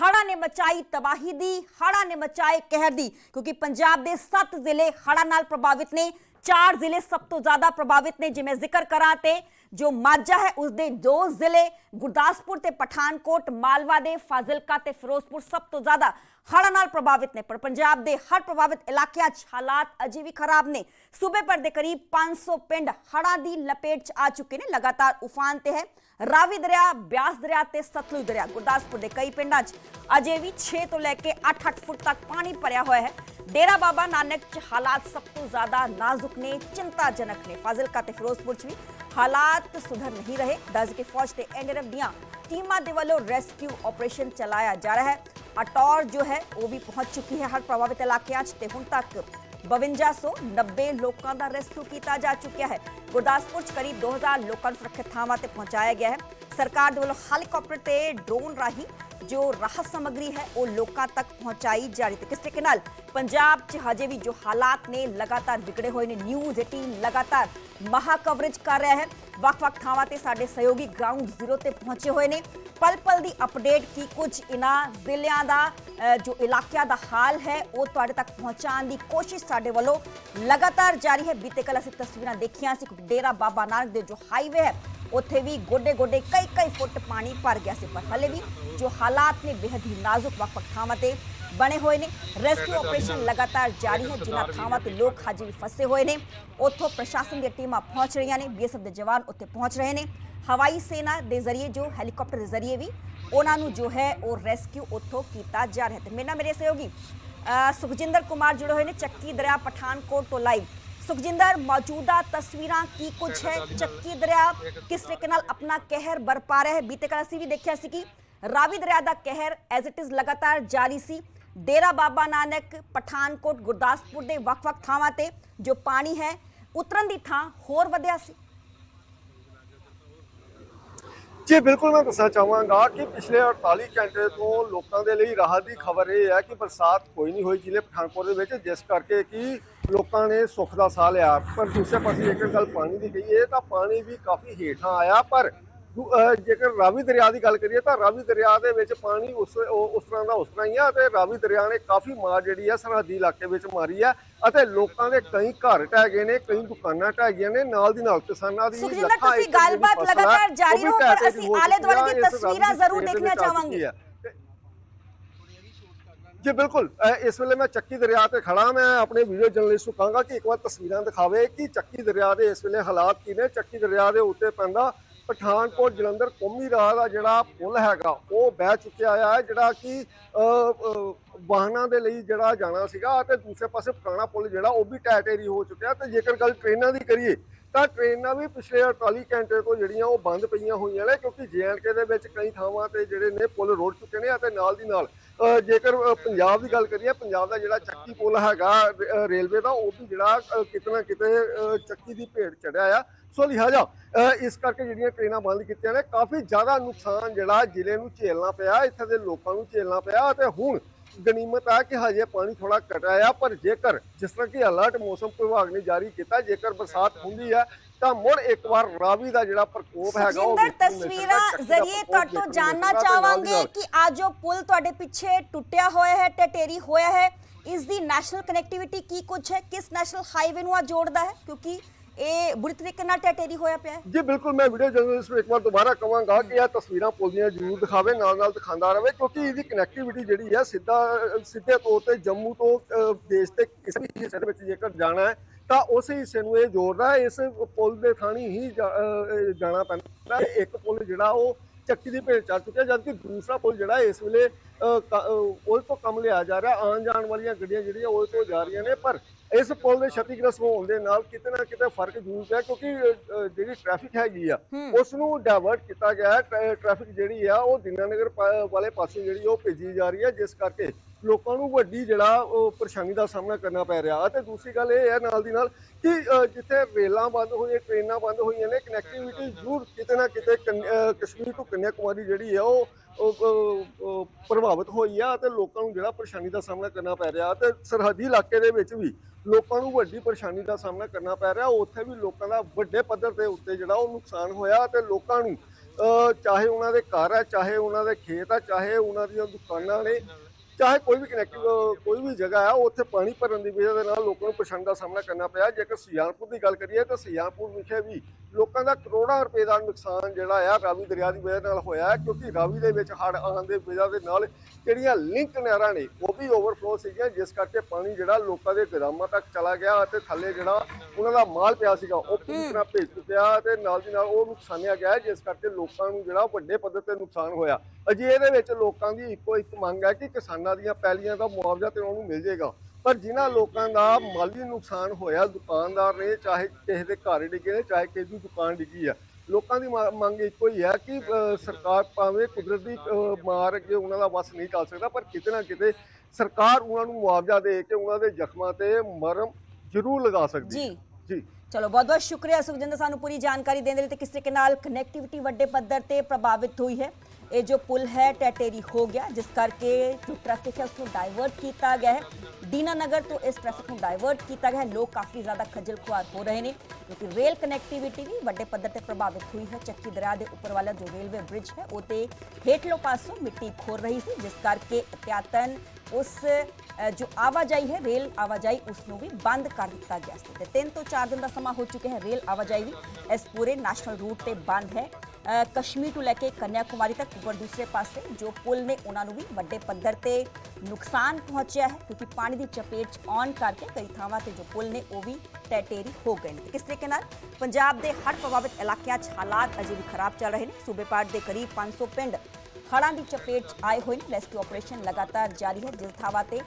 ਹੜ੍ਹਾਂ ਨੇ ਮਚਾਈ ਤਬਾਹੀ ਦੀ ਹੜ੍ਹਾਂ ਨੇ ਮਚਾਏ ਕਹਿਰ ਦੀ, ਕਿਉਂਕਿ ਪੰਜਾਬ ਦੇ 7 ਜ਼ਿਲ੍ਹੇ ਹੜ੍ਹਾਂ ਨਾਲ ਪ੍ਰਭਾਵਿਤ ਨੇ, ਚਾਰ ਜ਼ਿਲ੍ਹੇ ਸਭ ਤੋਂ ਜ਼ਿਆਦਾ ਪ੍ਰਭਾਵਿਤ ਨੇ ਜਿਵੇਂ ਜ਼ਿਕਰ ਕਰਾਂ ਤੇ ਜੋ ਮਾਝਾ ਹੈ, ਉਸ ਦੇ ਦੋ ਜ਼ਿਲ੍ਹੇ, ਗੁਰਦਾਸਪੁਰ ਤੇ ਪਠਾਨਕੋਟ, ਮਾਲਵਾ ਦੇ ਫਾਜ਼ਿਲਕਾ ਤੇ ਫਿਰੋਜ਼ਪੁਰ ਸਭ ਤੋਂ ਜ਼ਿਆਦਾ ਹੜ੍ਹਾਂ ਨਾਲ ਪ੍ਰਭਾਵਿਤ ਨੇ। ਪਰ ਪੰਜਾਬ ਦੇ ਹਰ ਪ੍ਰਭਾਵਿਤ ਇਲਾਕਿਆਂ 'ਚ ਹਾਲਾਤ ਅਜੇ ਵੀ ਖਰਾਬ ਨੇ। ਸੂਬੇ ਭਰ ਦੇ ਕਰੀਬ 500 ਪਿੰਡ ਹੜ੍ਹਾਂ ਦੀ ਲਪੇਟ 'ਚ ਆ ਚੁੱਕੇ ਨੇ। ਲਗਾਤਾਰ ਉਫਾਨ ਤੇ ਹੈ। ਰਾਵੀ ਦਰਿਆ, ਬਿਆਸ ਦਰਿਆ ਤੇ ਸਤਲੁਜ ਦਰਿਆ। ਗੁਰਦਾਸਪੁਰ ਦੇ ਕਈ ਪਿੰਡਾਂ 'ਚ ਅਜੇ ਵੀ 6 ਤੋਂ ਲੈ ਕੇ 8-8 ਫੁੱਟ ਤੱਕ ਪਾਣੀ ਭਰਿਆ ਹੋਇਆ ਹੈ। ਡੇਰਾ ਬਾਬਾ ਨਾਨਕ 'ਚ ਹਾਲਾਤ ਸਭ ਤੋਂ ਜ਼ਿਆਦਾ ਨਾਜ਼ੁਕ ਨੇ, ਚਿੰਤਾਜਨਕ ਨੇ। ਫਾਜ਼ਿਲਕਾ ਤੇ ਫਿਰੋਜ਼ਪੁਰ 'ਚ ਵੀ ਹਾਲਾਤ ਸੁਧਰ ਨਹੀਂ ਰਹੇ। ਦੱਸ ਕੇ ਫੌਜ ਤੇ ਐਨਡੀਆਰਐਫ ਦੀਆਂ ਟੀਮਾਂ ਦੇ ਵੱਲੋਂ ਰੈਸਕਿਊ ਆਪਰੇਸ਼ਨ ਚਲਾਇਆ ਜਾ ਰਿਹਾ ਹੈ। ਅਟੌਰ ਜੋ ਹੈ, ਉਹ ਵੀ ਪਹੁੰਚ ਚੁੱਕੀ ਹੈ ਹਰ ਪ੍ਰਭਾਵਿਤ ਇਲਾਕਿਆਂ 'ਚ ਤੇ ਹੁਣ ਤੱਕ 5290 ਲੋਕਾਂ ਦਾ ਰੈਸਕਿਊ ਕੀਤਾ ਜਾ ਚੁੱਕਿਆ ਹੈ। ਗੁਰਦਾਸਪੁਰ 'ਚ ਕਰੀਬ 2000 ਲੋਕਾਂ ਨੂੰ ਸੁਰੱਖਿਅਤ ਥਾਵਾਂ ਤੇ ਪਹੁੰਚਾਇਆ ਗਿਆ ਹੈ। ਸਰਕਾਰ ਦੇ ਵੱਲੋਂ ਹੈਲੀਕਾਪਟਰ ਤੇ ਡਰੋਨ ਰਾਹੀਂ ਜੋ ਰਾਹਤ ਸਮੱਗਰੀ ਹੈ, ਉਹ ਲੋਕਾਂ ਤੱਕ ਪਹੁੰਚਾਈ ਜਾ ਰਹੀ ਤੇ ਕਿਸ ਤਰੀਕੇ ਨਾਲ? ਪੰਜਾਬ 'ਚ ਹਜੇ ਵੀ ਜੋ ਹਾਲਾਤ ਨੇ, ਲਗਾਤਾਰ ਵਿਗੜੇ ਹੋਏ ਨੇ। ਨਿਊਜ਼ 18 ਲਗਾਤਾਰ ਮਹਾ ਕਵਰੇਜ ਕਰ ਰਿਹਾ ਹੈ। ਵੱਖ-ਵੱਖ ਥਾਵਾਂ ਤੇ ਸਾਡੇ ਸਹਿਯੋਗੀ ਗਰਾਊਂਡ ਜ਼ੀਰੋ ਤੇ ਪਹੁੰਚੇ ਹੋਏ ਨੇ। ਪਲ ਪਲ ਦੀ ਅਪਡੇਟ ਕੀ ਕੁਝ ਇਨ੍ਹਾਂ ਜ਼ਿਲ੍ਹਿਆਂ ਦਾ ਜੋ ਇਲਾਕਿਆਂ ਦਾ ਹਾਲ ਹੈ, ਉਹ ਤੁਹਾਡੇ ਤੱਕ ਪਹੁੰਚਾਉਣ ਦੀ ਕੋਸ਼ਿਸ਼ ਸਾਡੇ ਵੱਲੋਂ ਲਗਾਤਾਰ ਜਾਰੀ ਹੈ। ਬੀਤੇ ਕੱਲ੍ਹ ਅਸੀਂ ਤਸਵੀਰਾਂ ਦੇਖੀਆਂ ਸੀ। ਕਿ ਡੇਰਾ ਬਾਬਾ ਨਾਨਕ ਦੇ ਜੋ ਹਾਈਵੇ ਹੈ ਉੱਥੇ ਵੀ ਗੋਡੇ ਗੋਡੇ ਕਈ ਕਈ ਫੁੱਟ ਪਾਣੀ ਭਰ ਗਿਆ ਸੀ, ਪਰ ਹਲੇ ਵੀ ਜੋ ਹਾਲਾਤ ਨੇ ਬੇहद ਹੀ ਨਾਜ਼ੁਕ ਵੱਖ-ਵੱਖ ਥਾਵਾਂ ਤੇ ਬਣੇ ਹੋਏ ਨੇ। ਰੈਸਕਿਊ ਆਪਰੇਸ਼ਨ ਲਗਾਤਾਰ ਜਾਰੀ ਹੈ, ਜਿਨ੍ਹਾਂ ਥਾਵਾਂ ਤੇ ਲੋਕ ਹਜੇ ਵੀ ਫਸੇ ਹੋਏ ਨੇ। ਉੱਥੋਂ ਪ੍ਰਸ਼ਾਸਨ ਦੀਆਂ ਟੀਮਾਂ ਪਹੁੰਚ ਰਹੀਆਂ ਨੇ, ਬੀਐਸਐਫ ਦੇ ਜਵਾਨ ਉੱਥੇ ਪਹੁੰਚ ਰਹੇ ਨੇ। ਹਵਾਈ ਸੈਨਾ ਦੇ ਜ਼ਰੀਏ ਜੋ, ਹੈਲੀਕਾਪਟਰ ਦੇ ਜ਼ਰੀਏ ਵੀ ਉਹਨਾਂ ਨੂੰ ਜੋ ਹੈ ਉਹ ਰੈਸਕਿਊ ਉੱਥੋਂ ਕੀਤਾ ਜਾ ਰਿਹਾ ਤੇ ਮੇਰੇ ਨਾਲ ਮੇਰੇ ਸਹਿਯੋਗੀ ਸੁਖਜਿੰਦਰ ਕੁਮਾਰ ਜੁੜੇ ਹੋਏ ਨੇ, ਚੱਕੀ ਦਰਿਆ ਪਠਾਨਕੋਟ ਤੋਂ ਲਾਈਵ ਸੁਖਜਿੰਦਰ ਮੌਜੂਦਾ ਤਸਵੀਰਾਂ ਕੀ ਕੁਝ ਹੈ? ਚੱਕੀ ਦਰਿਆ ਕਿਸ ਤਰੀਕੇ ਨਾਲ ਆਪਣਾ ਕਹਿਰ ਬਰਪਾ ਰਿਹਾ ਹੈ? ਬੀਤੇ ਕੱਲ੍ਹ ਅਸੀਂ ਵੀ ਦੇਖਿਆ ਸੀ ਕਿ ਰਾਵੀ ਦਰਿਆ ਦਾ ਕਹਿਰ ਐਜ਼ ਇਟ ਇਜ਼ ਲਗਾਤਾਰ ਜਾਰੀ ਸੀ। ਡੇਰਾ ਬਾਬਾ ਨਾਨਕ ਪਠਾਨਕੋਟ ਗੁਰਦਾਸਪੁਰ ਦੇ ਵੱਖ-ਵੱਖ ਥਾਵਾਂ ਤੇ ਜੋ ਪਾਣੀ ਹੈ ਉਤਰਨ ਦੀ ਥਾਂ ਹੋਰ ਵਧਿਆ ਸੀ। ਜੀ ਬਿਲਕੁਲ ਮੈਂ ਦੱਸਣਾ ਚਾਹਾਂਗਾ ਕਿ ਪਿਛਲੇ 48 ਘੰਟੇ ਤੋਂ ਲੋਕਾਂ ਦੇ ਲਈ ਰਾਹਤ ਦੀ ਖਬਰ ਇਹ ਹੈ ਕਿ ਬਰਸਾਤ ਕੋਈ ਨਹੀਂ ਹੋਈ ਜ਼ਿਲ੍ਹੇ ਪਠਾਨਕੋਟ ਦੇ ਵਿੱਚ, ਜਿਸ ਕਰਕੇ ਕਿ ਲੋਕਾਂ ਨੇ ਸੁੱਖ ਦਾ ਸਾਹ ਲਿਆ। ਪਰ ਦੂਸਰੇ ਪਾਸੇ ਜੇਕਰ ਗੱਲ ਪਾਣੀ ਦੀ ਕਹੀਏ ਤਾਂ ਪਾਣੀ ਵੀ ਕਾਫੀ ਹੇਠਾਂ ਆਇਆ, ਪਰ ਜੇਕਰ ਰਾਵੀ ਦਰਿਆ ਦੀ ਗੱਲ ਕਰੀਏ ਤਾਂ ਰਾਵੀ ਦਰਿਆ ਦੇ ਵਿੱਚ ਪਾਣੀ ਉਸ ਉਸ ਤਰ੍ਹਾਂ ਦਾ ਉਸ ਤਰ੍ਹਾਂ ਹੀ ਆ ਤੇ ਰਾਵੀ ਦਰਿਆ ਨੇ ਕਾਫੀ ਮਾਰ ਜਿਹੜੀ ਆ ਸਰਹੱਦੀ ਇਲਾਕੇ ਵਿੱਚ ਮਾਰੀ ਆ ਅਤੇ ਲੋਕਾਂ ਦੇ ਕਈ ਘਰ ਢਹਿ ਗਏ ਨੇ ਕਈ ਦੁਕਾਨਾਂ ਢਹਿ ਗਈਆਂ ਨੇ ਨਾਲ ਦੀ ਨਾਲ ਕਿਸਾਨਾਂ ਦੀ ਲੱਖਾਂ ਜਿਹੜੀ ਗੱਲਬਾਤ ਲਗਾਤਾਰ ਜਾਰੀ ਰਹੋ, ਪਰ ਅਸੀਂ ਆਲੇ ਦੁਆਲੇ ਦੀ ਤਸਵੀਰਾਂ ਜ਼ਰੂਰ ਦੇਖਣਾ ਚਾਹਾਂਗੇ। ਜੀ ਬਿਲਕੁਲ। ਇਸ ਵੇਲੇ ਮੈਂ ਚੱਕੀ ਦਰਿਆ ਤੇ ਖੜਾ ਮੈਂ ਆਪਣੇ ਵੀਡੀਓ ਜਰਨਲਿਸਟ ਨੂੰ ਕਹਾਂਗਾ ਕਿ ਇੱਕ ਵਾਰ ਤਸਵੀਰਾਂ ਦਿਖਾਵੇ ਕਿ ਚੱਕੀ ਦਰਿਆ ਦੇ ਇਸ ਵੇਲੇ ਹਾਲਾਤ ਕੀ ਨੇ। ਚੱਕੀ ਦਰਿਆ ਦੇ ਉੱਤੇ ਪੈਂਦਾ ਪਠਾਨਕੋਟ ਜਲੰਧਰ ਕੌਮੀ ਰਾਹ ਦਾ ਜਿਹੜਾ ਪੁਲ ਹੈਗਾ, ਉਹ ਬਹਿ ਚੁੱਕਿਆ ਆ, ਜਿਹੜਾ ਕਿ ਵਾਹਨਾਂ ਦੇ ਲਈ ਜਿਹੜਾ ਜਾਣਾ ਸੀਗਾ ਤੇ ਦੂਸਰੇ ਪਾਸੇ ਪੁਰਾਣਾ ਪੁਲ ਜਿਹੜਾ, ਉਹ ਵੀ ਟੈਟੇਰੀ ਹੋ ਚੁੱਕਿਆ ਤੇ ਜੇਕਰ ਗੱਲ ਟ੍ਰੇਨਾਂ ਦੀ ਕਰੀਏ, ਤਾਂ ਟ੍ਰੇਨਾਂ ਵੀ ਪਿਛਲੇ 48 ਘੰਟੇ ਤੋਂ ਜਿਹੜੀਆਂ ਉਹ ਬੰਦ ਪਈਆਂ ਹੋਈਆਂ ਨੇ, ਕਿਉਂਕਿ ਜੇਐਨਕੇ ਦੇ ਵਿੱਚ ਕਈ ਥਾਵਾਂ ਤੇ ਜਿਹੜੇ ਨੇ ਪੁਲ ਰੋੜ ਚੁੱਕੇ ਨੇ ਅਤੇ ਨਾਲ ਦੀ ਨਾਲ ਜੇਕਰ ਪੰਜਾਬ ਦੀ ਗੱਲ ਕਰੀਏ, ਪੰਜਾਬ ਦਾ ਜਿਹੜਾ ਚੱਕੀ ਪੁਲ ਹੈਗਾ ਰੇਲਵੇ ਦਾ, ਉਹ ਵੀ ਜਿਹੜਾ, ਅਹ ਕਿਤੇ ਨਾ ਕਿਤੇ ਚੱਕੀ ਦੀ ਭੇਟ ਚੜਿਆ ਆ। ਸੋ ਲਿਹਾਜ਼ਾ ਇਸ ਕਰਕੇ ਜਿਹੜੀਆਂ ਟ੍ਰੇਨਾਂ ਬੰਦ ਕੀਤੀਆਂ ਨੇ ਕਾਫੀ ਜ਼ਿਆਦਾ ਨੁਕਸਾਨ ਜਿਹੜਾ ਜ਼ਿਲ੍ਹੇ ਨੂੰ ਝੇਲਣਾ ਪਿਆ ਇੱਥੇ ਦੇ ਲੋਕਾਂ ਨੂੰ ਝੇਲਣਾ ਪਿਆ ਅਤੇ ਹੁਣ ਗਨੀਮਤ ਆ ਕਿ ਹਜੇ ਪਾਣੀ ਥੋੜਾ ਘਟਿਆ ਆ ਪਰ ਜੇਕਰ ਜਿਸ ਤਰ੍ਹਾਂ ਕਿ ਅਲਰਟ ਮੌਸਮ ਵਿਭਾਗ ਨੇ ਜਾਰੀ ਕੀਤਾ ਜੇਕਰ ਬਰਸਾਤ ਹੁੰਦੀ ਹੈ ਤਾਂ ਮੁੜ ਇੱਕ ਵਾਰ ਰਾਵੀ ਦਾ ਜਿਹੜਾ ਪ੍ਰਕੋਪ ਹੈਗਾ ਉਹ। ਤਸਵੀਰਾਂ ਜ਼ਰੀਏ ਤੋਂ ਨੂੰ ਜਾਨਣਾ ਤੇ ਚਾਹਾਂਗੇ ਕਿ ਅੱਜ ਜੋ ਪੁਲ ਤੁਹਾਡੇ ਪਿੱਛੇ ਟੁੱਟਿਆ ਹੋਇਆ ਹੈ ਟਟੇਰੀ ਹੋਇਆ ਹੈ। ਇਸ ਦੀ ਨੈਸ਼ਨਲ ਕਨੈਕਟੀਵਿਟੀ ਕੀ ਕੁਝ ਹੈ? ਕਿਸ ਨੈਸ਼ਨਲ ਹਾਈਵੇ ਨੂੰ ਆ ਜੋੜਦਾ ਹੈ? ਕਿਉਂਕਿ ਇਹ ਬੁਰੀ ਤਰੀਕੇ ਨਾਲ ਟਟੇਰੀ ਹੋਇਆ ਪਿਆ ਹੈ? ਜੀ, ਬਿਲਕੁਲ, ਮੈਂ ਵੀਡੀਓ ਜਰਨਲਿਸਟ ਨੂੰ ਇੱਕ ਵਾਰ ਦੁਬਾਰਾ ਕਵਾਂਗਾ ਕਿ ਇਹ ਤਸਵੀਰਾਂ ਪੁੱਲ ਦੀਆਂ ਜ਼ਰੂਰ ਦਿਖਾਵੇ, ਨਾਲ ਨਾਲ ਦਿਖਾਉਂਦਾ ਰਹੇ ਕਿਉਂਕਿ ਇਹਦੀ ਕਨੈਕਟੀਵਿਟੀ ਜਿਹੜੀ ਹੈ ਸਿੱਧਾ, ਸਿੱਧੇ ਤੌਰ ਤੇ ਜੰਮੂ ਤੋਂ ਦੇਸ਼ ਦੇ ਕਿਸੇ ਵੀ ਹਿੱਸੇ ਦੇ ਵਿੱਚ ਜੇਕਰ ਜਾਣਾ ਹੈ, ਤਾਂ ਉਸ ਹਿੱਸੇ ਨੂੰ ਇਹ ਜੋੜਦਾ ਇਸ ਪੁਲ ਦੇ ਥਾਣੀ ਹੀ ਜਾਣਾ ਪੈਂਦਾ ਇੱਕ ਪੁਲ ਜਿਹੜਾ ਉਹ ਚੱਕੀ ਦੀ ਭੇਟ ਚੜ ਚੁੱਕਿਆ ਜਦਕਿ ਦੂਸਰਾ ਪੁੱਲ ਜਿਹੜਾ ਇਸ ਵੇਲੇ ਉਹ ਤੋਂ ਕੰਮ ਲਿਆ ਜਾ ਰਿਹਾ ਆਉਣ ਜਾਣ ਵਾਲੀਆਂ ਗੱਡੀਆਂ ਜਿਹੜੀਆਂ ਉਹ ਤੋਂ ਜਾ ਰਹੀਆਂ ਨੇ ਪਰ ਇਸ ਪੁਲ ਦੇ ਛਤੀਗ੍ਰਸਤ ਹੋਣ ਦੇ ਨਾਲ ਕਿਤੇ ਨਾ ਕਿਤੇ ਫ਼ਰਕ ਜ਼ਰੂਰ ਪਿਆ ਕਿਉਂਕਿ ਜਿਹੜੀ ਟ੍ਰੈਫਿਕ ਹੈਗੀ ਆ। ਉਸ ਨੂੰ ਡਾਇਵਰਟ ਕੀਤਾ ਗਿਆ ਹੈ ਟ੍ਰੈਫਿਕ ਜਿਹੜੀ ਆ ਉਹ ਦਿਨਾਨਗਰ ਵਾਲੇ ਪਾਸੇ ਜਿਹੜੀ ਉਹ ਭੇਜੀ ਜਾ ਰਹੀ ਹੈ ਜਿਸ ਕਰਕੇ ਲੋਕਾਂ ਨੂੰ ਵੱਡੀ ਜਿਹੜਾ ਉਹ ਪਰੇਸ਼ਾਨੀ ਦਾ ਸਾਹਮਣਾ ਕਰਨਾ ਪੈ ਰਿਹਾ। ਅਤੇ ਦੂਸਰੀ ਗੱਲ ਇਹ ਹੈ ਨਾਲ ਦੀ ਨਾਲ ਕਿ ਜਿੱਥੇ ਰੇਲਾਂ ਬੰਦ ਹੋਈਆਂ, ਟ੍ਰੇਨਾਂ ਬੰਦ ਹੋਈਆਂ ਨੇ ਕਨੈਕਟੀਵਿਟੀ ਜ਼ਰੂਰ ਕਿਤੇ ਨਾ ਕਿਤੇ ਕੰਨ- ਕਸ਼ਮੀਰ ਤੋਂ ਕੰਨਿਆ ਕੁਮਾਰੀ ਜਿਹੜੀ ਆ ਉਹ ਪ੍ਰਭਾਵਿਤ ਹੋਈ ਆ ਤੇ ਲੋਕਾਂ ਨੂੰ ਜਿਹੜਾ ਪਰੇਸ਼ਾਨੀ ਦਾ ਸਾਹਮਣਾ ਕਰਨਾ ਪੈ ਰਿਹਾ ਤੇ ਸਰਹੱਦੀ ਇਲਾਕੇ ਦੇ ਵਿੱਚ ਵੀ ਲੋਕਾਂ ਨੂੰ ਵੱਡੀ ਪਰੇਸ਼ਾਨੀ ਦਾ ਸਾਹਮਣਾ ਕਰਨਾ ਪੈ ਰਿਹਾ। ਉੱਥੇ ਵੀ ਲੋਕਾਂ ਦਾ ਵੱਡੇ ਪੱਧਰ ਦੇ ਉੱਤੇ ਜਿਹੜਾ ਉਹ ਨੁਕਸਾਨ ਹੋਇਆ ਤੇ ਲੋਕਾਂ ਨੂੰ ਚਾਹੇ ਉਹਨਾਂ ਦੇ ਘਰ ਆ, ਚਾਹੇ ਉਹਨਾਂ ਦੇ ਖੇਤ ਆ, ਚਾਹੇ ਉਹਨਾਂ ਦੀਆਂ ਦੁਕਾਨਾਂ ਨੇ ਚਾਹੇ ਕੋਈ ਵੀ ਕਨੈਕਟਿਵ ਕੋਈ ਵੀ ਜਗ੍ਹਾ ਹੈ ਉੱਥੇ ਪਾਣੀ ਭਰਨ ਦੀ ਵਜ੍ਹਾ ਦੇ ਨਾਲ ਲੋਕਾਂ ਨੂੰ ਪਰੇਸ਼ਾਨੀ ਦਾ ਸਾਹਮਣਾ ਕਰਨਾ ਪਿਆ। ਜੇਕਰ ਸੁਜਾਨਪੁਰ ਦੀ ਗੱਲ ਕਰੀਏ ਤਾਂ ਸੁਜਾਨਪੁਰ ਵਿਖੇ ਵੀ ਲੋਕਾਂ ਦਾ ਕਰੋੜਾਂ ਰੁਪਏ ਦਾ ਨੁਕਸਾਨ ਜਿਹੜਾ ਆ ਰਾਵੀ ਦਰਿਆ ਦੀ ਵਜ੍ਹਾ ਨਾਲ ਹੋਇਆ ਕਿਉਂਕਿ ਰਾਵੀ ਦੇ ਵਿੱਚ ਹੜ੍ਹ ਆਉਣ ਦੇ ਵਜ੍ਹਾ ਦੇ ਨਾਲ ਜਿਹੜੀਆਂ ਲਿੰਕ ਨਹਿਰਾਂ ਨੇ ਉਹ ਵੀ ਓਵਰਫਲੋ ਸੀਗੀਆਂ ਜਿਸ ਕਰਕੇ ਪਾਣੀ ਜਿਹੜਾ ਲੋਕਾਂ ਦੇ ਗੋਦਾਮਾਂ ਤੱਕ ਚਲਾ ਗਿਆ ਅਤੇ ਥੱਲੇ ਜਿਹੜਾ ਉਹਨਾਂ ਦਾ ਮਾਲ ਪਿਆ ਸੀਗਾ ਉਹ ਪੂਰੀ ਤਰ੍ਹਾਂ ਭੇਜ ਚੁੱਕਿਆ ਤੇ ਨਾਲ ਦੀ ਨਾਲ ਉਹ ਨੁਕਸਾਨਿਆ ਗਿਆ ਜਿਸ ਕਰਕੇ ਲੋਕਾਂ ਨੂੰ ਜਿਹੜਾ ਵੱਡੇ ਪੱਧਰ ਤੇ ਨੁਕਸਾਨ ਹੋਇਆ। ਅਜੇ ਇਹਦੇ ਵਿੱਚ ਲੋਕਾਂ ਦੀ ਇੱਕੋ ਇੱਕ ਮੰਗ ਹੈ ਕਿ ਕਿਸਾਨਾਂ ਦੀਆਂ ਪੈਲੀਆਂ ਦਾ ਮੁਆਵਜ਼ਾ ਤੇ ਉਹਨਾਂ ਨੂੰ ਮਿਲ ਜਾਏਗਾ। ਪਰ ਜਿਨ੍ਹਾਂ ਲੋਕਾਂ ਦਾ ਮਾਲੀ ਨੁਕਸਾਨ ਹੋਇਆ ਦੁਕਾਨਦਾਰ ਨੇ ਚਾਹੇ ਕਿਸੇ ਦੇ ਘਰ ਡਿੱਗੇ ਨੇ ਚਾਹੇ ਕਿਸੇ ਦੀ ਦੁਕਾਨ ਡਿੱਗੀ ਆ ਲੋਕਾਂ ਦੀ ਮੰਗ ਇੱਕੋ ਹੀ ਹੈ ਕਿ ਸਰਕਾਰ ਭਾਵੇਂ ਕੁਦਰਤੀ ਮਾਰ ਅੱਗੇ ਉਹਨਾਂ ਦਾ ਵਸ ਨਹੀਂ ਚੱਲ ਸਕਦਾ ਪਰ ਕਿਤੇ ਨਾ ਕਿਤੇ ਸਰਕਾਰ ਉਹਨਾਂ ਨੂੰ ਮੁਆਵਜ਼ਾ ਦੇ ਕੇ ਉਹਨਾਂ ਦੇ ਜ਼ਖਮਾਂ ਤੇ ਮਰਮ ਜ਼ਰੂਰ ਲਗਾ ਸਕਦੀ ਹੈ। ਜੀ। ਜੀ। ਚਲੋ ਬਹੁਤ ਬਹੁਤ ਸ਼ੁਕਰੀਆ ਸੁਖਜਿੰਦਰ ਸਾਨੂੰ ਪੂਰੀ ਜਾਣਕਾਰੀ ਦੇਣ ਦੇ ਲਈ ਤੇ ਕਿਸ ਤਰੀਕੇ ਨਾਲ ਕਨੈਕਟੀਵਿਟੀ ਵੱਡੇ ਪੱਧਰ ਤੇ ਪ੍ਰਭਾਵਿਤ ਹੋਈ ਹੈ। ਇਹ ਜੋ ਪੁਲ ਹੈ, ਟੈਟੇਰੀ ਹੋ ਗਿਆ, ਜਿਸ ਕਰਕੇ ਜੋ ਟ੍ਰੈਫਿਕ ਹੈ ਉਸ ਨੂੰ ਡਾਇਵਰਟ ਕੀਤਾ ਗਿਆ ਹੈ। ਦੀਨਾ ਨਗਰ ਤੋਂ ਇਸ ਟ੍ਰੈਫਿਕ ਨੂੰ ਡਾਇਵਰਟ ਕੀਤਾ ਗਿਆ ਹੈ। ਲੋਕ ਕਾਫੀ ਜ਼ਿਆਦਾ ਖੱਜਲ ਖੁਆਰ ਹੋ ਰਹੇ ਨੇ, ਕਿਉਂਕਿ ਰੇਲ ਕਨੈਕਟੀਵਿਟੀ ਵੀ ਵੱਡੇ ਪੱਧਰ ਤੇ ਪ੍ਰਭਾਵਿਤ ਹੋਈ ਹੈ। ਚੱਕੀ ਦਰਿਆ ਦੇ ਉੱਪਰ ਵਾਲਾ ਜੋ ਰੇਲਵੇ ਬ੍ਰਿਜ ਹੈ, ਉਹ ਤੇ ਹੇਠਲੋਂ ਪਾਸੋਂ ਮਿੱਟੀ ਖੋਰ ਰਹੀ ਸੀ, ਜਿਸ ਕਰਕੇ ਇਤਿਆਤਨ ਉਸ ਜੋ ਆਵਾਜਾਈ ਹੈ, ਰੇਲ ਆਵਾਜਾਈ ਉਸ ਨੂੰ ਵੀ ਬੰਦ ਕਰ ਦਿੱਤਾ ਗਿਆ ਸੀ। ਤੇ 3 ਤੋਂ 4 ਦਿਨ ਦਾ ਸਮਾਂ ਹੋ ਚੁੱਕਿਆ ਹੈ ਰੇਲ ਆਵਾਜਾਈ ਵੀ। ਇਸ ਪੂਰੇ ਨੈਸ਼ਨਲ ਰੂਟ ਤੇ ਬੰਦ ਹੈ। ਕਸ਼ਮੀਰ ਤੋਂ ਲੈ ਕੇ ਕੰਨਿਆ ਕੁਮਾਰੀ ਤੱਕ ਉੱਪਰ ਦੂਸਰੇ ਪਾਸੇ ਜੋ ਪੁਲ ਨੇ ਉਹਨਾਂ ਨੂੰ ਵੀ ਵੱਡੇ ਪੱਧਰ ਤੇ ਨੁਕਸਾਨ ਪਹੁੰਚਿਆ ਹੈ, ਕਿਉਂਕਿ ਪਾਣੀ ਦੀ ਚਪੇਟ 'ਚ ਆਉਣ ਕਰਕੇ ਕਈ ਥਾਵਾਂ ਤੇ ਜੋ ਪੁਲ ਨੇ ਉਹ ਵੀ ਟੈਟੇਰੀ ਹੋ ਗਏ ਨੇ। ਕਿਸ ਤਰੀਕੇ ਨਾਲ? ਪੰਜਾਬ ਦੇ ਹਰ ਪ੍ਰਭਾਵਿਤ ਇਲਾਕਿਆਂ 'ਚ ਹਾਲਾਤ ਅਜੇ ਵੀ ਖਰਾਬ ਚੱਲ ਰਹੇ ਨੇ। ਸੂਬੇ ਪਾਟ ਦੇ ਕਰੀਬ 500 ਪਿੰਡ ਹੜ੍ਹਾਂ ਦੀ ਚਪੇਟ 'ਚ ਆਏ ਹੋਏ ਨੇ। ਰੈਸਕਿਊ ਆਪਰੇਸ਼ਨ ਲਗਾਤਾਰ ਜਾਰੀ ਹੈ। ਜਿਸ ਥਾਵਾਂ ਤੇ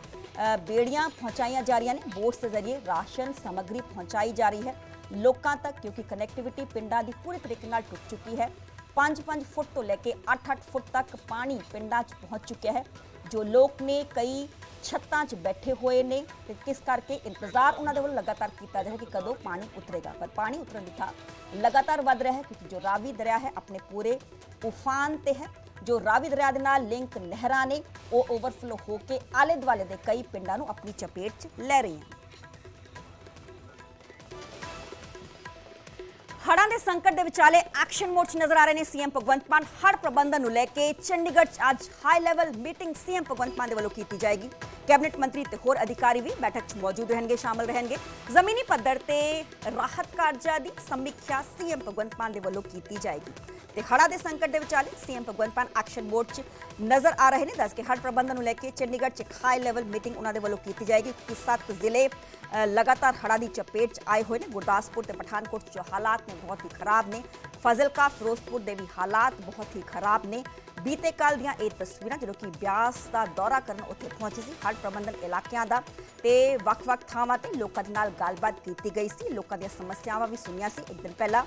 ਬੇੜੀਆਂ ਪਹੁੰਚਾਈਆਂ ਜਾ ਰਹੀਆਂ ਨੇ। ਬੋਟਸ ਦੇ ਜ਼ਰੀਏ ਰਾਸ਼ਨ ਸਮੱਗਰੀ ਪਹੁੰਚਾਈ ਜਾ ਰਹੀ ਹੈ। ਲੋਕਾਂ ਤੱਕ, ਕਿਉਂਕਿ ਕਨੈਕਟੀਵਿਟੀ ਪਿੰਡਾਂ ਦੀ ਪੂਰੀ ਤਰੀਕੇ ਨਾਲ ਟੁੱਟ ਚੁੱਕੀ ਹੈ। 5-5 ਫੁੱਟ ਤੋਂ ਲੈ ਕੇ 8-8 ਫੁੱਟ ਤੱਕ ਪਾਣੀ ਪਿੰਡਾਂ 'ਚ ਪਹੁੰਚ ਚੁੱਕਿਆ ਹੈ। ਜੋ ਲੋਕ ਨੇ ਕਈ ਛੱਤਾਂ 'ਚ ਬੈਠੇ ਹੋਏ ਨੇ। ਤੇ ਕਿਸ ਕਰਕੇ ਇੰਤਜ਼ਾਰ ਉਹਨਾਂ ਦੇ ਵੱਲੋਂ ਲਗਾਤਾਰ ਕੀਤਾ ਜਾ ਰਿਹਾ ਕਿ ਕਦੋਂ ਪਾਣੀ ਉਤਰੇਗਾ। ਪਰ ਪਾਣੀ ਉਤਰਨ ਦੀ ਥਾਂ ਲਗਾਤਾਰ ਵੱਧ ਰਿਹਾ ਹੈ, ਕਿਉਂਕਿ ਜੋ ਰਾਵੀ ਦਰਿਆ ਹੈ, ਆਪਣੇ ਪੂਰੇ ਉਫਾਨ ਤੇ ਹੈ। ਜੋ ਰਾਵੀ ਦਰਿਆ ਦੇ ਨਾਲ ਲਿੰਕ ਨਹਿਰਾਂ ਨੇ, ਉਹ ਓਵਰਫਲੋ ਹੋ ਕੇ ਆਲੇ ਦੁਆਲੇ ਦੇ ਕਈ ਪਿੰਡਾਂ ਨੂੰ ਆਪਣੀ ਚਪੇਟ 'ਚ ਲੈ ਰਹੀਆਂ ਹੜ੍ਹਾਂ ਦੇ ਸੰਕਟ ਦੇ ਵਿਚਾਲੇ ਐਕਸ਼ਨ ਮੋਡ 'ਚ ਨਜ਼ਰ ਆ ਰਹੇ ਨੇ ਸੀਐਮ ਭਗਵੰਤ ਮਾਨ। ਹੜ੍ਹ ਪ੍ਰਬੰਧਨ ਨੂੰ ਲੈ ਕੇ ਚੰਡੀਗੜ੍ਹ 'ਚ ਅੱਜ high level meeting CM Bhagwant Mann ਦੇ ਵੱਲੋਂ ਕੀਤੀ ਜਾਏਗੀ। ਕੈਬਨਿਟ ਮੰਤਰੀ ਤੇ ਹੋਰ ਅਧਿਕਾਰੀ ਵੀ ਬੈਠਕ 'ਚ ਮੌਜੂਦ ਰਹਿਣਗੇ, ਸ਼ਾਮਲ ਰਹਿਣਗੇ। ਜ਼ਮੀਨੀ ਪੱਧਰ ਤੇ ਰਾਹਤ ਕਾਰਜਾਂ ਦੀ ਸਮੀਖਿਆ ਸੀਐਮ ਭਗਵੰਤ ਮਾਨ ਦੇ ਵੱਲੋਂ ਕੀਤੀ ਜਾਏਗੀ। ਤੇ ਹੜ੍ਹਾਂ ਦੇ ਸੰਕਟ ਦੇ ਵਿਚਾਲੇ CM Bhagwant Mann action mode 'ਚ ਨਜ਼ਰ ਆ ਰਹੇ ਨੇ। ਦੱਸ ਕੇ ਹੜ੍ਹ ਪ੍ਰਬੰਧਨ ਨੂੰ ਲੈ ਕੇ ਚੰਡੀਗੜ੍ਹ 'ਚ ਇੱਕ ਹਾਈ ਲੈਵਲ ਮੀਟਿੰਗ ਉਹਨਾਂ ਦੇ ਵੱਲੋਂ ਕੀਤੀ ਜਾਏਗੀ। ਕਿਉਂਕਿ ਸੱਤ ਜ਼ਿਲ੍ਹੇ ਲਗਾਤਾਰ ਹੜ੍ਹਾਂ ਦੀ ਚਪੇਟ 'ਚ ਆਏ ਹੋਏ ਨੇ। ਗੁਰਦਾਸਪੁਰ ਤੇ ਪਠਾਨਕੋਟ 'ਚ ਹਾਲਾਤ ਨੇ ਬਹੁਤ ਹੀ ਖਰਾਬ ਨੇ। ਫਜ਼ਲਕਾ, ਫਿਰੋਜ਼ਪੁਰ ਦੇ ਵੀ ਹਾਲਾਤ ਬਹੁਤ ਹੀ ਖਰਾਬ ਨੇ। ਬੀਤੇ ਕੱਲ ਦੀਆਂ ਇਹ ਤਸਵੀਰਾਂ ਜਦੋਂ ਕਿ ਬਿਆਸ ਦਾ ਦੌਰਾ ਕਰਨ ਉੱਥੇ ਪਹੁੰਚੇ ਸੀ ਹੜ੍ਹ ਪ੍ਰਬੰਧਨ ਇਲਾਕਿਆਂ ਦਾ, ਤੇ ਵੱਖ-ਵੱਖ ਥਾਵਾਂ ਤੇ ਲੋਕਾਂ ਦੇ ਨਾਲ ਗੱਲਬਾਤ ਕੀਤੀ ਗਈ ਸੀ। ਲੋਕਾਂ ਦੀਆਂ ਸਮੱਸਿਆਵਾਂ ਵੀ ਸੁਣੀਆਂ ਸੀ। ਇੱਕ ਦਿਨ ਪਹਿਲਾਂ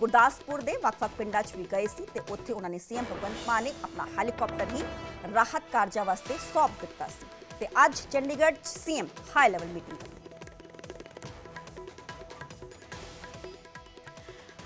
ਗੁਰਦਾਸਪੁਰ ਦੇ ਵੱਖ-ਵੱਖ ਪਿੰਡਾਂ 'ਚ ਵੀ ਗਏ ਸੀ ਤੇ ਉੱਥੇ ਉਹਨਾਂ ਨੇ ਸੀਐਮ ਭਗਵੰਤ ਮਾਨ ਨੇ ਆਪਣਾ ਹੈਲੀਕਾਪਟਰ ਹੀ ਰਾਹਤ ਕਾਰਜਾਂ ਵਾਸਤੇ ਸੌਂਪ ਦਿੱਤਾ ਸੀ ਤੇ ਅੱਜ ਚੰਡੀਗੜ੍ਹ 'ਚ ਸੀਐਮ ਹਾਈ ਲੈਵਲ ਮੀਟਿੰਗ ਕਰਨਗੇ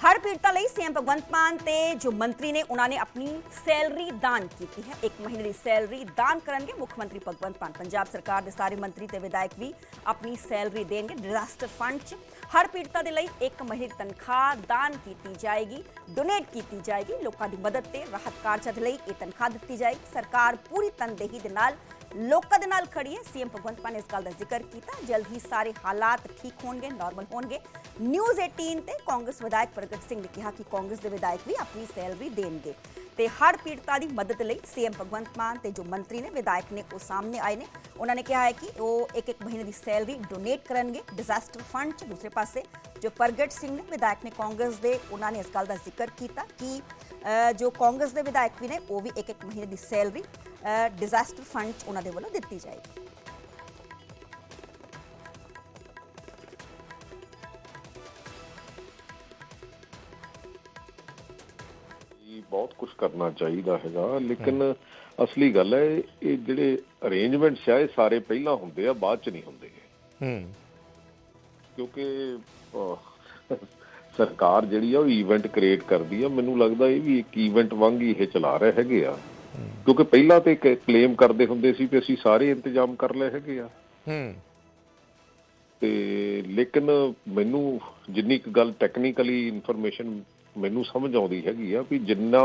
ਹਰ ਪੀੜਤਾਂ ਲਈ ਸੀਐਮ ਭਗਵੰਤ ਮਾਨ ਤੇ ਜੋ ਮੰਤਰੀ ਨੇ, ਉਹਨਾਂ ਨੇ ਆਪਣੀ ਸੈਲਰੀ ਦਾਨ ਕੀਤੀ ਹੈ। ਇੱਕ ਮਹੀਨੇ ਦੀ ਸੈਲਰੀ ਦਾਨ ਕਰਨਗੇ ਮੁੱਖ ਮੰਤਰੀ ਭਗਵੰਤ ਮਾਨ। ਪੰਜਾਬ ਸਰਕਾਰ ਦੇ ਸਾਰੇ ਮੰਤਰੀ ਤੇ ਵਿਧਾਇਕ ਵੀ ਆਪਣੀ ਸੈਲਰੀ ਦੇਣਗੇ। ਡਿਜ਼ਾਸਟਰ ਫੰਡ 'ਚ ਹਰ ਪੀੜਤਾ ਦੇ ਲਈ ਇੱਕ ਮਹੀਨੇ ਤਨਖਾਹ ਦਾਨ ਕੀਤੀ ਜਾਏਗੀ ਡੋਨੇਟ ਕੀਤੀ ਜਾਏਗੀ, ਲੋਕਾਂ ਦੀ ਮਦਦ ਤੇ ਰਾਹਤ ਕਾਰਜਾਂ ਦੇ ਲਈ ਇਹ ਤਨਖਾਹ ਦਿੱਤੀ ਜਾਏਗੀ। ਸਰਕਾਰ ਪੂਰੀ ਤਨਦੇਹੀ ਦੇ ਨਾਲ ਲੋਕਾਂ ਦੇ ਨਾਲ ਖੜੀ ਹੈ। ਸੀਐਮ ਭਗਵੰਤ ਮਾਨ ਨੇ ਇਸ ਗੱਲ ਦਾ ਜ਼ਿਕਰ ਕੀਤਾ। ਜਲਦ ਹੀ ਸਾਰੇ ਹਾਲਾਤ ਠੀਕ ਹੋਣਗੇ ਨਾਰਮਲ ਹੋਣਗੇ। ਨਿਊਜ਼ 18 ਤੇ ਕਾਂਗਰਸ ਵਿਧਾਇਕ ਪ੍ਰਗਟ ਸਿੰਘ ਨੇ ਕਿਹਾ ਕਿ ਕਾਂਗਰਸ ਦੇ ਵਿਧਾਇਕ ਵੀ ਆਪਣੀ ਸੈਲਰੀ ਦੇਣਗੇ। ਤੇ ਹਰ ਪੀੜਤਾਂ ਦੀ ਮਦਦ ਲਈ ਸੀਐਮ ਭਗਵੰਤ ਮਾਨ ਤੇ ਜੋ ਮੰਤਰੀ ਨੇ, ਵਿਧਾਇਕ ਨੇ, ਉਹ ਸਾਹਮਣੇ ਆਏ ਨੇ। ਉਹਨਾਂ ਨੇ ਕਿਹਾ ਹੈ ਕਿ ਉਹ ਇੱਕ ਇੱਕ ਮਹੀਨੇ ਦੀ ਸੈਲਰੀ ਡੋਨੇਟ ਕਰਨਗੇ, ਡਿਜ਼ਾਸਟਰ ਫੰਡ ਚ। ਦੂਸਰੇ ਪਾਸੇ ਜੋ ਪ੍ਰਗਟ ਸਿੰਘ ਨੇ, ਵਿਧਾਇਕ ਨੇ ਕਾਂਗਰਸ ਦੇ, ਉਹਨਾਂ ਨੇ ਇਸ ਗੱਲ ਦਾ ਜ਼ਿਕਰ ਕੀਤਾ ਕਿ ਜੋ ਕਾਂਗਰਸ ਦੇ ਵਿਧਾਇਕ ਵੀ ਨੇ, ਉਹ ਵੀ ਇੱਕ ਇੱਕ ਮਹੀਨੇ ਦੀ ਸੈਲਰੀ ਡਿਜ਼ਾਸਟਰ ਫੰਡ ਚ ਉਹਨਾਂ ਦੇ ਵੱਲੋਂ ਦਿੱਤੀ ਜਾਏਗੀ। ਬਹੁਤ ਕੁਝ ਕਰਨਾ ਚਾਹੀਦਾ ਹੈਗਾ ਲੇਕਿਨ ਅਸਲੀ ਗੱਲ ਹੈ ਇਹ ਜਿਹੜੇ ਅਰੇਂਜਮੈਂਟਸ ਆ ਇਹ ਸਾਰੇ ਪਹਿਲਾਂ ਹੁੰਦੇ ਆ ਬਾਅਦ ਚ ਨਹੀਂ ਹੁੰਦੇ। ਹੂੰ। ਕਿਉਂਕਿ ਸਰਕਾਰ ਜਿਹੜੀ ਆ ਉਹ ਇਵੈਂਟ ਕ੍ਰੀਏਟ ਕਰਦੀ ਆ। ਮੈਨੂੰ ਲੱਗਦਾ ਇਹ ਵੀ ਇੱਕ ਇਵੈਂਟ ਵਾਂਗ ਹੀ ਇਹ ਚਲਾ ਰਹੇ ਹੈਗੇ ਆ। ਕਿਉਂਕਿ ਪਹਿਲਾਂ ਤੇ ਕਲੇਮ ਕਰਦੇ ਹੁੰਦੇ ਸੀ ਕਿ ਅਸੀਂ ਸਾਰੇ ਇੰਤਜ਼ਾਮ ਕਰ ਲਏ ਹੈਗੇ ਆ। ਹੂੰ। ਤੇ ਲੇਕਿਨ ਮੈਨੂੰ ਜਿੰਨੀ ਕੁ ਗੱਲ ਟੈਕਨੀਕਲੀ ਇਨਫੋਰਮੇਸ਼ਨ ਮੈਨੂੰ ਸਮਝ ਆਉਂਦੀ ਹੈਗੀ ਆ ਵੀ ਜਿੰਨਾ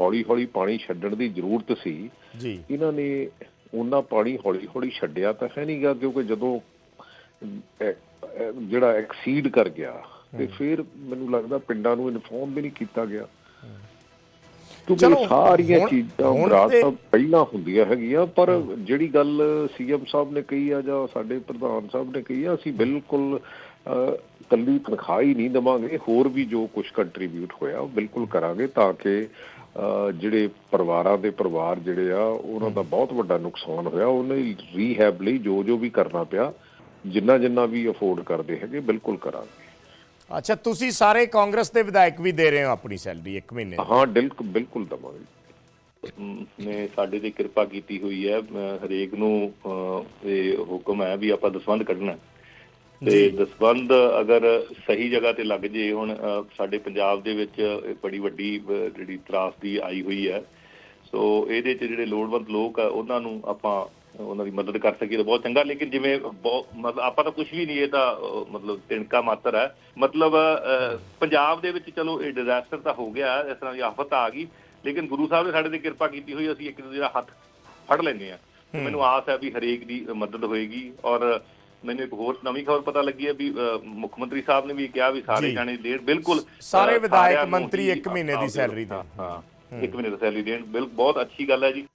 ਹੌਲੀ ਹੌਲੀ ਪਾਣੀ ਛੱਡਣ ਦੀ ਜ਼ਰੂਰਤ ਸੀ ਜੀ। ਇਹਨਾਂ ਨੇ ਉਹਨਾਂ ਪਾਣੀ ਹੌਲੀ ਹੌਲੀ ਛੱਡਿਆ ਤਾਂ ਹੈ ਨਹੀਂਗਾ ਕਿਉਂਕਿ ਜਦੋਂ ਜਿਹੜਾ ਐਕਸੀਡ ਕਰ ਗਿਆ ਤੇ ਫਿਰ ਮੈਨੂੰ ਲੱਗਦਾ ਪਿੰਡਾਂ ਨੂੰ ਇਨਫੋਰਮ ਵੀ ਨਹੀਂ ਕੀਤਾ ਗਿਆ। ਕਿਉਂਕਿ ਸਾਰੀਆਂ ਚੀਜ਼ਾਂ ਬਰਾਤ ਤੇ- ਪਹਿਲਾਂ ਹੁੰਦੀਆਂ ਹੈਗੀਆਂ ਪਰ ਜਿਹੜੀ ਗੱਲ ਸੀਐਮ ਸਾਹਿਬ ਨੇ ਕਹੀ ਆ ਜਾਂ ਸਾਡੇ ਪ੍ਰਧਾਨ ਸਾਹਿਬ ਨੇ ਕਹੀ ਆ ਅਸੀਂ ਬਿਲਕੁਲ ਕੱਲੀ ਤਨਖਾਹ ਹੀ ਨਹੀਂ ਦੇਵਾਂਗੇ ਹੋਰ ਵੀ ਜੋ ਕੁਝ ਕੰਟਰੀਬਿਊਟ ਹੋਇਆ ਉਹ ਬਿਲਕੁਲ ਕਰਾਂਗੇ ਤਾਂ ਕਿ ਜਿਹੜੇ ਪਰਿਵਾਰਾਂ ਦੇ ਪਰਿਵਾਰ ਜਿਹੜੇ ਆ ਉਹਨਾਂ ਦਾ ਬਹੁਤ ਵੱਡਾ ਨੁਕਸਾਨ ਹੋਇਆ ਉਹਨਾਂ ਦੀ ਰੀਹੈਬ ਲਈ ਜੋ ਜੋ ਵੀ ਕਰਨਾ ਪਿਆ ਜਿੰਨਾ ਜਿੰਨਾ ਵੀ ਅਫੋਰਡ ਕਰਦੇ ਹੈਗੇ ਬਿਲਕੁਲ ਕਰਾਂਗੇ। ਅੱਛਾ ਤੁਸੀਂ ਸਾਰੇ ਕਾਂਗਰਸ ਦੇ ਵਿਧਾਇਕ ਵੀ ਦੇ ਰਹੇ ਹੋ ਆਪਣੀ ਸੈਲਰੀ ਇੱਕ ਮਹੀਨੇ ਦੀ? ਹਾਂ ਬਿਲਕੁਲ ਬਿਲਕੁਲ ਦਵਾਂਗੇ। ਨੇ ਸਾਡੇ ਤੇ ਕਿਰਪਾ ਕੀਤੀ ਹੋਈ ਹੈ ਹਰੇਕ ਨੂੰ ਇਹ ਹੁਕਮ ਹੈ ਵੀ ਆਪਾਂ ਦਸਵੰਧ ਕੱਢਣਾ ਹੈ। ਤੇ ਦਸਵੰਧ ਅਗਰ ਸਹੀ ਜਗ੍ਹਾ ਤੇ ਲੱਗ ਜੇ ਹੁਣ ਸਾਡੇ ਪੰਜਾਬ ਦੇ ਵਿੱਚ ਬੜੀ ਵੱਡੀ ਜਿਹੜੀ ਤਰਾਸਦੀ ਆਈ ਹੋਈ ਹੈ। ਸੋ ਇਹਦੇ ਚ ਜਿਹੜੇ ਲੋੜਵੰਦ ਲੋਕ ਆ ਉਹਨਾਂ ਨੂੰ ਆਪਾਂ ਉਹਨਾਂ ਦੀ ਮਦਦ ਕਰ ਸਕੀਏ ਤਾਂ ਬਹੁਤ ਚੰਗਾ। ਲੇਕਿਨ ਜਿਵੇਂ ਮਤਲਬ ਆਪਾਂ ਤਾਂ ਕੁਝ ਵੀ ਨਹੀਂ ਇਹ ਤਾਂ ਮਤਲਬ ਤਿਣਕਾ ਮਾਤਰ ਹੈ। ਮਤਲਬ ਪੰਜਾਬ ਦੇ ਵਿੱਚ ਚਲੋ ਇਹ ਡਿਜ਼ਾਸਟਰ ਤਾਂ ਹੋ ਗਿਆ ਇਸ ਤਰ੍ਹਾਂ ਦੀ ਆਫਤ ਆ ਗਈ। ਲੇਕਿਨ ਗੁਰੂ ਸਾਹਿਬ ਨੇ ਸਾਡੇ ਤੇ ਕਿਰਪਾ ਕੀਤੀ ਹੋਈ ਅਸੀਂ ਇੱਕ ਦੂਜੇ ਦਾ ਹੱਥ ਫੜ ਲੈਂਦੇ ਆ ਮੈਨੂੰ ਆਸ ਹੈ ਵੀ ਹਰੇਕ ਦੀ ਮਦਦ ਹੋਏਗੀ ਔਰ ਮੈਨੂੰ ਇੱਕ ਹੋਰ ਨਵੀਂ ਖਬਰ ਪਤਾ ਲੱਗੀ ਹੈ ਵੀ ਮੁੱਖ ਮੰਤਰੀ ਸਾਹਿਬ ਨੇ ਵੀ ਕਿਹਾ ਵੀ ਸਾਰੇ। ਜਾਣੇ ਦੇਣ ਬਿਲਕੁਲ ਸਾਰੇ ਵਿਧਾਇਕ ਮੰਤਰੀ ਹੀ ਇੱਕ ਮਹੀਨੇ ਦੀ ਸੈਲਰੀ ਦੇਣ। ਹਾਂ, ਹਾਂ ਇੱਕ ਮਹੀਨੇ ਦੀ ਸੈਲਰੀ ਦੇਣ ਬਿਲਕੁਲ ਬਹੁਤ ਅੱਛੀ ਗੱਲ ਹੈ ਜੀ